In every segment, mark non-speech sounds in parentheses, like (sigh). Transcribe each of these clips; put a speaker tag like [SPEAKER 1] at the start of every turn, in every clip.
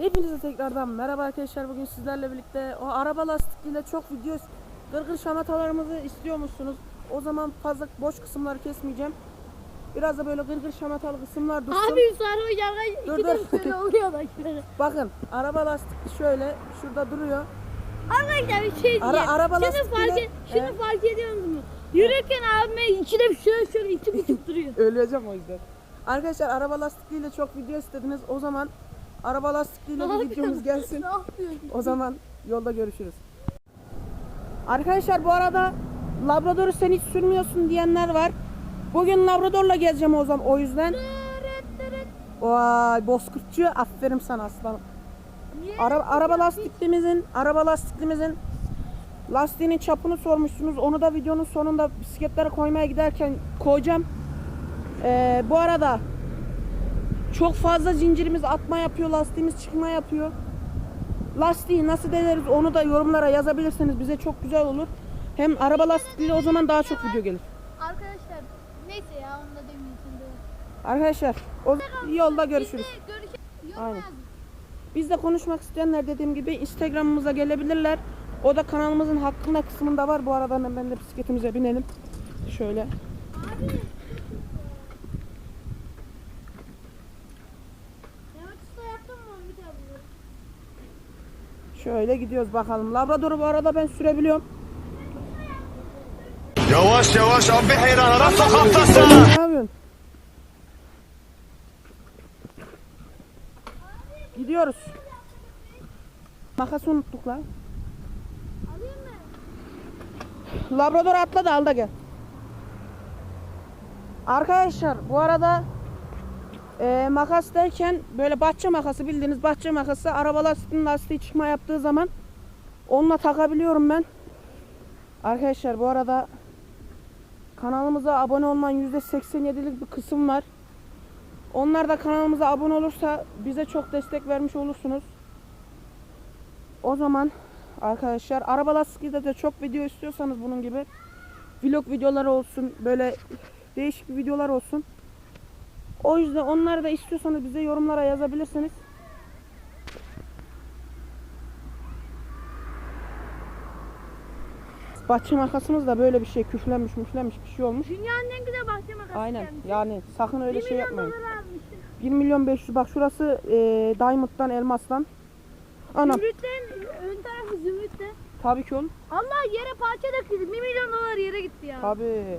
[SPEAKER 1] Hepinize tekrardan merhaba arkadaşlar. Bugün sizlerle birlikte o araba lastiğiyle çok video gırgır şamatalarımızı istiyormuşsunuz. O zaman fazla boş kısımları kesmeyeceğim. Biraz da böyle gırgır şamatalı kısımlar dursun.
[SPEAKER 2] Abi sarhoş arkadaş
[SPEAKER 1] Dur, dur.
[SPEAKER 2] oluyor şöyle. (laughs)
[SPEAKER 1] Bakın araba lastikli şöyle şurada duruyor.
[SPEAKER 2] Arkadaşlar bir şey diyeceğim.
[SPEAKER 1] Ara- araba
[SPEAKER 2] şunu
[SPEAKER 1] lastiğiyle-
[SPEAKER 2] fark, et, şunu
[SPEAKER 1] Evet.
[SPEAKER 2] fark ediyor musunuz? Yürürken abime içine bir şöyle şöyle içi buçuk duruyor. (laughs)
[SPEAKER 1] Öleceğim o yüzden. Arkadaşlar araba lastikliyle çok video istediniz. O zaman araba lastikliyle bir videomuz gelsin. O zaman yolda görüşürüz. Arkadaşlar bu arada Labrador'u sen hiç sürmüyorsun diyenler var. Bugün Labrador'la gezeceğim o zaman o yüzden. Vay bozkurtçu aferin sana aslanım. Ara, araba lastiklimizin araba lastiklimizin lastiğinin çapını sormuşsunuz. Onu da videonun sonunda bisikletlere koymaya giderken koyacağım. Ee, bu arada çok fazla zincirimiz atma yapıyor, lastiğimiz çıkma yapıyor. Lastiği nasıl deneriz onu da yorumlara yazabilirsiniz. Bize çok güzel olur. Hem araba lastikli o zaman daha çok video gelir.
[SPEAKER 2] Arkadaşlar neyse ya onu da demeyeyim şimdi.
[SPEAKER 1] Arkadaşlar o yolda görüşürüz.
[SPEAKER 2] Biz de
[SPEAKER 1] Aynen.
[SPEAKER 2] yazın.
[SPEAKER 1] Bizle konuşmak isteyenler dediğim gibi Instagram'ımıza gelebilirler. O da kanalımızın hakkında kısmında var. Bu arada hemen ben de bisikletimize binelim. Şöyle.
[SPEAKER 2] Abi. Mehmet Usta yaptın mı Ümit abi?
[SPEAKER 1] Şöyle gidiyoruz bakalım. Labrador'u bu arada ben sürebiliyorum.
[SPEAKER 3] Yavaş yavaş abi heyran ara sokaktasın.
[SPEAKER 1] Ne yapıyorsun? Gidiyoruz. Makası unuttuk lan. Labrador atla da al da gel. Arkadaşlar bu arada e, makas derken böyle bahçe makası bildiğiniz bahçe makası araba lastiğinin lastiği çıkma yaptığı zaman onunla takabiliyorum ben. Arkadaşlar bu arada kanalımıza abone olmanın %87'lik bir kısım var. Onlar da kanalımıza abone olursa bize çok destek vermiş olursunuz. O zaman arkadaşlar araba lastikli de çok video istiyorsanız bunun gibi vlog videoları olsun böyle değişik videolar olsun. O yüzden onları da istiyorsanız bize yorumlara yazabilirsiniz. Bahçe makasımız da böyle bir şey küflenmiş müflenmiş bir şey olmuş.
[SPEAKER 2] Dünyanın en güzel bahçe makası
[SPEAKER 1] Aynen
[SPEAKER 2] gelmiş.
[SPEAKER 1] yani sakın öyle
[SPEAKER 2] 1
[SPEAKER 1] şey yapmayın.
[SPEAKER 2] dolara almıştım.
[SPEAKER 1] 1 milyon 500 bak şurası e, Diamond'dan elmastan. Anam
[SPEAKER 2] Zümrüt'ten ön tarafı zümrütte.
[SPEAKER 1] tabii ki oğlum.
[SPEAKER 2] Allah yere parça döküldü. 1 milyon dolar yere gitti ya.
[SPEAKER 1] Tabii.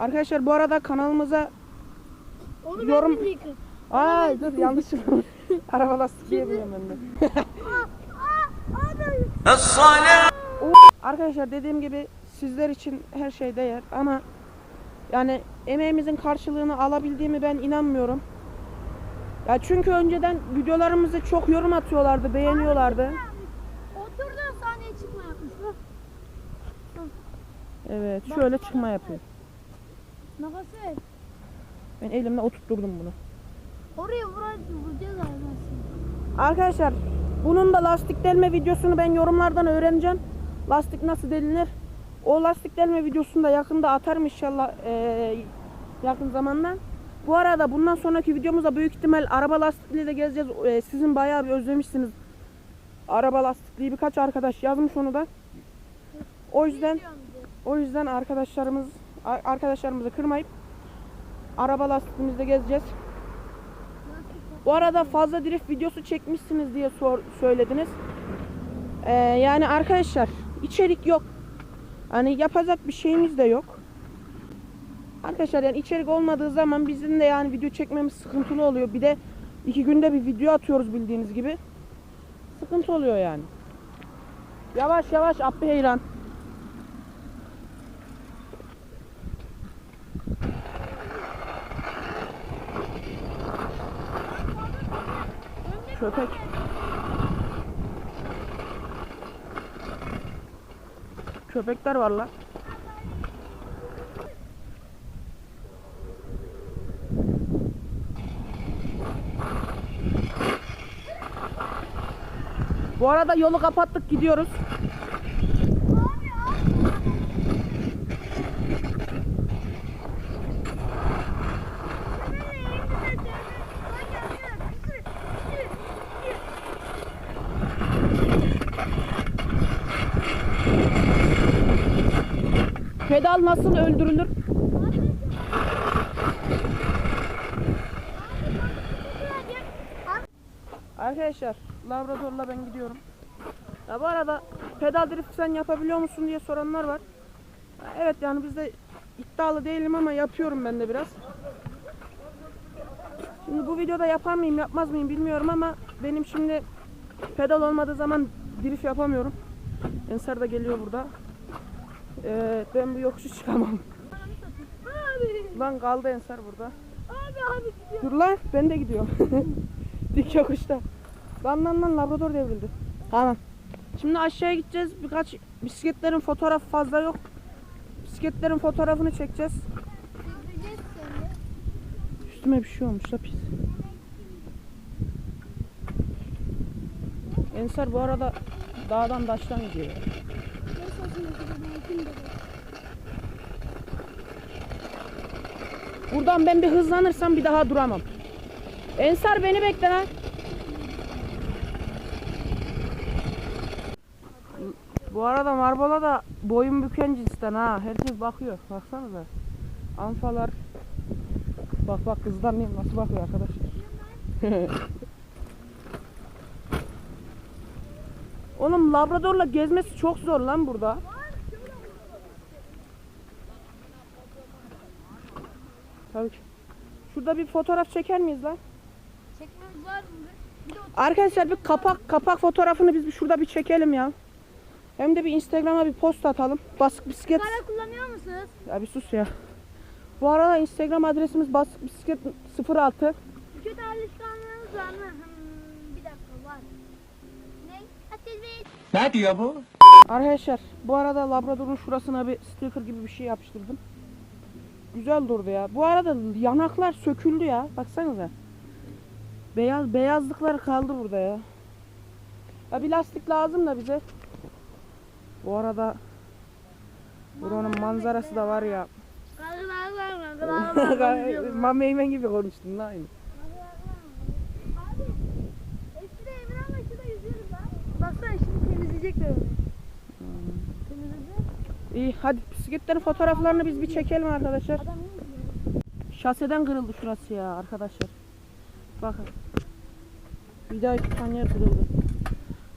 [SPEAKER 1] Arkadaşlar bu arada kanalımıza
[SPEAKER 2] Onu
[SPEAKER 1] yorum-
[SPEAKER 2] ben yıkın.
[SPEAKER 1] Ay dur yanlış (laughs) Araba lastiği biliyorum ben de. Arkadaşlar dediğim gibi sizler için her şey değer ama yani emeğimizin karşılığını alabildiğimi ben inanmıyorum. Ya çünkü önceden videolarımızı çok yorum atıyorlardı, beğeniyorlardı.
[SPEAKER 2] Oturduğun sahneye çıkma yapmış.
[SPEAKER 1] Evet, şöyle çıkma yapıyor.
[SPEAKER 2] Nefes ver.
[SPEAKER 1] Ben elimle oturtturdum bunu.
[SPEAKER 2] Oraya vuracağız, vuracağız aslında.
[SPEAKER 1] Arkadaşlar bunun da lastik delme videosunu ben yorumlardan öğreneceğim. Lastik nasıl delinir? O lastik delme videosunu da yakında atarım inşallah eee, yakın zamanda. Bu arada bundan sonraki videomuzda büyük ihtimal araba lastikliği de gezeceğiz. Eee, sizin bayağı bir özlemişsiniz. Araba lastikliği birkaç arkadaş yazmış onu da. O yüzden o yüzden arkadaşlarımız ar- arkadaşlarımızı kırmayıp araba lastiğimizde gezeceğiz. Bu arada fazla drift videosu çekmişsiniz diye sor, söylediniz. Ee, yani arkadaşlar içerik yok. Hani yapacak bir şeyimiz de yok. Arkadaşlar yani içerik olmadığı zaman bizim de yani video çekmemiz sıkıntılı oluyor. Bir de iki günde bir video atıyoruz bildiğiniz gibi. Sıkıntı oluyor yani. Yavaş yavaş Abbi Heyran. Köpek. Köpekler var lan. Bu arada yolu kapattık gidiyoruz. Pedal nasıl öldürülür? Arkadaşlar Labrador'la ben gidiyorum. Ya bu arada pedal drift sen yapabiliyor musun diye soranlar var. Evet yani biz de iddialı değilim ama yapıyorum ben de biraz. Şimdi bu videoda yapar mıyım yapmaz mıyım bilmiyorum ama benim şimdi pedal olmadığı zaman drift yapamıyorum. Ensar da geliyor burada. Ee, ben bu yokuşu çıkamam.
[SPEAKER 2] Abi.
[SPEAKER 1] Lan kaldı Ensar burada.
[SPEAKER 2] Abi abi gidiyor.
[SPEAKER 1] Dur lan ben de gidiyorum. (laughs) Dik yokuşta. Lan lan lan Labrador devrildi. Tamam. Şimdi aşağıya gideceğiz. Birkaç bisikletlerin fotoğrafı fazla yok. Bisikletlerin fotoğrafını çekeceğiz. Üstüme bir şey olmuş da pis. Ensar bu arada dağdan taştan gidiyor. Buradan ben bir hızlanırsam bir daha duramam. Ensar beni bekle lan. Bu arada Marbola da boyun büken cinsten ha. Herkes bakıyor. Baksanıza. Alfalar. Bak bak kızlar neyim nasıl bakıyor arkadaşlar. (laughs) Oğlum Labrador'la gezmesi çok zor lan burada. Tabii ki. Şurada bir fotoğraf çeker miyiz lan?
[SPEAKER 2] Çekmemiz var mı? Bir de o
[SPEAKER 1] Arkadaşlar bir kapak kapak fotoğrafını biz bir şurada bir çekelim ya. Hem de bir Instagram'a bir post atalım. Basık bisiklet.
[SPEAKER 2] sigara kullanıyor musunuz?
[SPEAKER 1] Ya bir sus ya. Bu arada Instagram adresimiz basık bisiklet 06.
[SPEAKER 2] Kötü alışkanlığınız var mı? Hmm, bir dakika var. Ne? Ateş Bey.
[SPEAKER 3] Ne diyor bu?
[SPEAKER 1] Arkadaşlar bu arada Labrador'un şurasına bir sticker gibi bir şey yapıştırdım. Güzel durdu ya. Bu arada yanaklar söküldü ya. Baksanıza. Beyaz beyazlıklar kaldı burada ya. Ya bir lastik lazım da bize. Bu arada buranın manzarası da var ya. (laughs) Mami Eymen gibi konuştun lan. aynı.
[SPEAKER 2] Baksana şimdi temizleyecekler onu. Temizleyecek.
[SPEAKER 1] İyi hadi bisikletlerin fotoğraflarını biz bir çekelim arkadaşlar.
[SPEAKER 2] Mi?
[SPEAKER 1] Şaseden kırıldı şurası ya arkadaşlar. Bakın. Vidayı tutan yer kırıldı.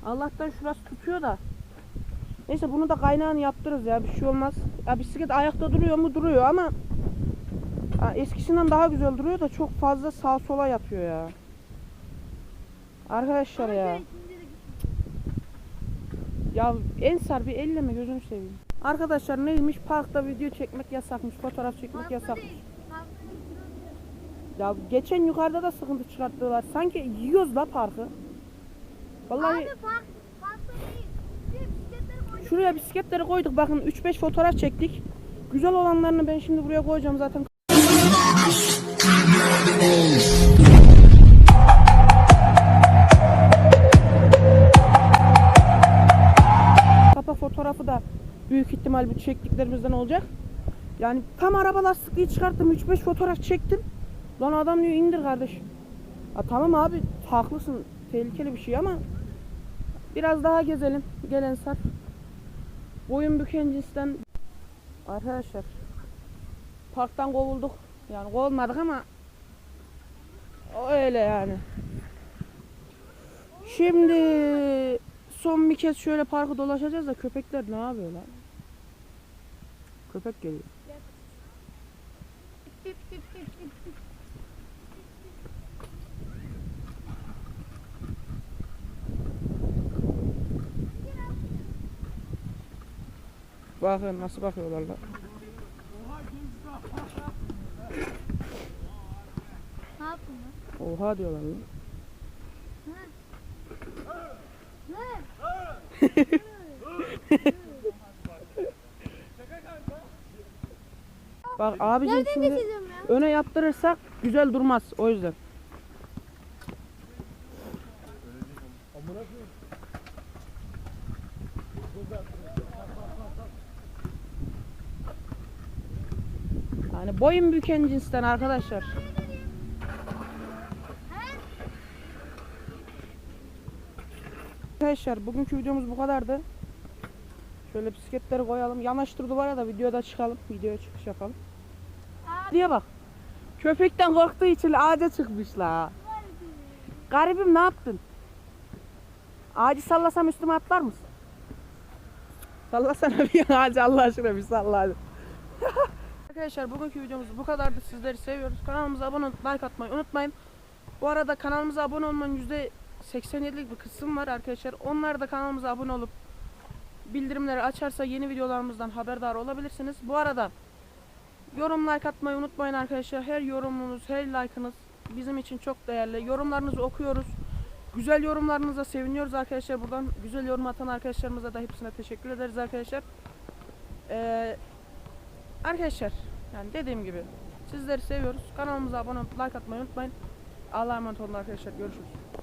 [SPEAKER 1] Allah'tan şurası tutuyor da. Neyse bunu da kaynağını yaptırırız ya bir şey olmaz. Ya bisiklet ayakta duruyor mu duruyor ama ha, eskisinden daha güzel duruyor da çok fazla sağ sola yatıyor ya. Arkadaşlar ya. Ya Ensar bir elleme gözünü seveyim. Arkadaşlar neymiş parkta video çekmek yasakmış, fotoğraf çekmek yasakmış. Ya geçen yukarıda da sıkıntı çıkarttılar. Sanki yiyoruz la parkı. Vallahi
[SPEAKER 2] Abi park, parkta değil. Bisikletleri
[SPEAKER 1] şuraya bisikletleri koyduk. Bakın 3-5 fotoğraf çektik. Güzel olanlarını ben şimdi buraya koyacağım zaten. Kapak fotoğrafı da büyük ihtimal bu çektiklerimizden olacak. Yani tam araba lastikliği çıkarttım. 3-5 fotoğraf çektim. Lan adam diyor indir kardeş. Ya tamam abi haklısın. Tehlikeli bir şey ama biraz daha gezelim. Gel Ensar. Boyun büken cinsten arkadaşlar parktan kovulduk. Yani kovulmadık ama öyle yani. Şimdi son bir kez şöyle parkı dolaşacağız da köpekler ne yapıyor lan? Köpek geliyor. Bakın nasıl bakıyorlar lan? Oha diyorlar lan.
[SPEAKER 2] Ne? (laughs)
[SPEAKER 1] Bak abicim
[SPEAKER 2] Nereden
[SPEAKER 1] şimdi
[SPEAKER 2] geçeceğim ya?
[SPEAKER 1] öne yaptırırsak güzel durmaz o yüzden. Yani boyun büken cinsten arkadaşlar. Arkadaşlar bugünkü videomuz bu kadardı. Şöyle bisikletleri koyalım. Yanaştır duvara da videoda çıkalım. Videoya çıkış yapalım.
[SPEAKER 2] Abi
[SPEAKER 1] Diye bak. Köpekten korktuğu için ağaca çıkmış la. Garibim ne yaptın? Ağacı sallasam üstüme atlar mısın? Sallasana bir ağacı Allah aşkına bir salla hadi. (laughs) Arkadaşlar bugünkü videomuz bu kadardı. Sizleri seviyoruz. Kanalımıza abone olup like atmayı unutmayın. Bu arada kanalımıza abone olmanın %87'lik bir kısım var arkadaşlar. Onlar da kanalımıza abone olup bildirimleri açarsa yeni videolarımızdan haberdar olabilirsiniz. Bu arada yorum like atmayı unutmayın arkadaşlar. Her yorumunuz, her like'ınız bizim için çok değerli. Yorumlarınızı okuyoruz. Güzel yorumlarınıza seviniyoruz arkadaşlar. Buradan güzel yorum atan arkadaşlarımıza da hepsine teşekkür ederiz arkadaşlar. Ee, arkadaşlar yani dediğim gibi sizleri seviyoruz. Kanalımıza abone olup like atmayı unutmayın. Allah'a emanet olun arkadaşlar. Görüşürüz.